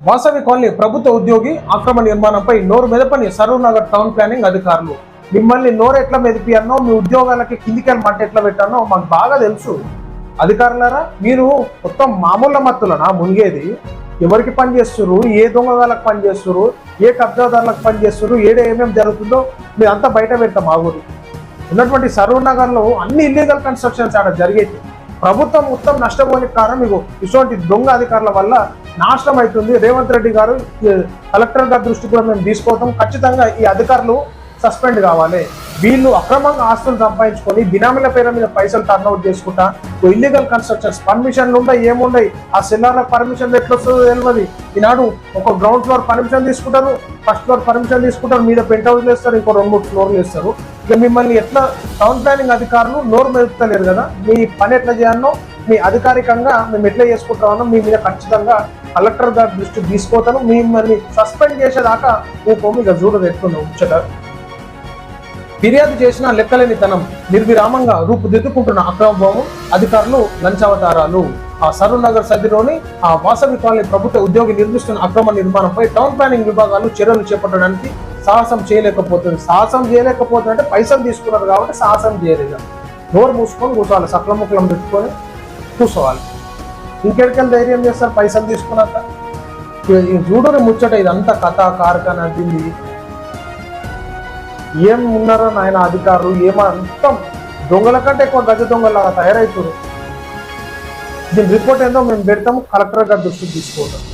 Vasavi colony ప్రభుత్వ ఉద్యోగి అక్రమ నిర్మాణంపై నోరు మెదపని సరూర్ నగర్ టౌన్ ప్లానింగ్ అధికారులు. మిమ్మల్ని నోరు ఎట్లా మెదిపియన్నో మీ ఉద్యోగాలకి కిందికెళ్ళి మంట ఎట్లా పెట్టానో మాకు బాగా తెలుసు. అధికారులారా మీరు మొత్తం మామూలు మత్తులనా మునిగేది? ఎవరికి పని చేస్తున్నారు ఏ దొంగగాలకు పని చేస్తున్నారు ఏ కబ్జాదారులకు పని చేస్తున్నారు ఏడ ఏమేమి జరుగుతుందో మీరు అంతా బయట పెడతాం ఆగురు ఉన్నటువంటి సరూర్ నగర్లో అన్ని ఇల్లీగల్ కన్స్ట్రక్షన్స్ ఆడ జరిగేది ప్రభుత్వం మొత్తం నష్టపోనికి కారణం మీకు ఇటువంటి దొంగ అధికారుల వల్ల నాశనం అవుతుంది రేవంత్ రెడ్డి గారు కలెక్టర్ గారి దృష్టి కూడా మేము తీసుకోవటం. ఖచ్చితంగా ఈ అధికారులు సస్పెండ్ కావాలి. వీళ్ళు అక్రమంగా ఆస్తులు సంపాదించుకొని బినామీల పేరు మీద పైసలు టర్న్ అవుట్ చేసుకుంటా ఇల్లీగల్ కన్స్ట్రక్షన్స్ పర్మిషన్లు ఉంటాయి ఏముండయి ఆ సెల్లార్లకు పర్మిషన్ ఎట్లా వస్తుందో తెలియదు ఈనాడు ఒక గ్రౌండ్ ఫ్లోర్ పర్మిషన్ తీసుకుంటారు ఫస్ట్ ఫ్లోర్ పర్మిషన్ తీసుకుంటారు మీద పెంట్ హౌస్ వేస్తారు ఇంకో రెండు మూడు ఫ్లోర్లు వేస్తారు. ఇక మిమ్మల్ని ఎట్లా టౌన్ ప్లానింగ్ అధికారులు నోరు మెదుపుతలేరు కదా? మీ పని ఎట్లా చేయాలనో మీ అధికారికంగా మేము ఎట్లా చేసుకుంటామో మీ మీద ఖచ్చితంగా కలెక్టర్ గారి దృష్టికి తీసుకోతాను మిమ్మల్ని సస్పెండ్ చేసేదాకా ఊపో ఇక చూడదు ఎట్లుందో ముచ్చట ఫిర్యాదు చేసిన లెక్కలేని తనం నిర్విరామంగా రూపుదిద్దుకుంటున్న అక్రమ అధికారులు లంచావతారాలు. ఆ సరూనగర్ నగర్ సదిలోని ఆ వాసవి కాలనీ ప్రభుత్వ ఉద్యోగి నిర్మిస్తున్న అక్రమ నిర్మాణంపై టౌన్ ప్లానింగ్ విభాగాలు చర్యలు చేపట్టడానికి సాహసం చేయలేకపోతుంది. సాహసం చేయలేకపోతుంది అంటే పైసలు తీసుకున్నారు కాబట్టి సాహసం చేయలేదు. నోరు మూసుకొని కూర్చోవాలి సక్రముఖలం పెట్టుకొని కూర్చోవాలి. ఇంకెక్కడికెళ్ళి ధైర్యం చేస్తారు పైసలు తీసుకున్నాక. ఈ చూడని ముచ్చట ఇదంతా కథ కార్ఖానా దీన్ని ఏం ఉన్నారో నాయన అధికారులు ఏమంతం దొంగల కంటే ఎక్కువ గజ దొంగలాగా తయారవుతారు దీని రిపోర్ట్ ఏందో మేము పెడతాము కలెక్టర్ గారి దృష్టికి తీసుకుంటాం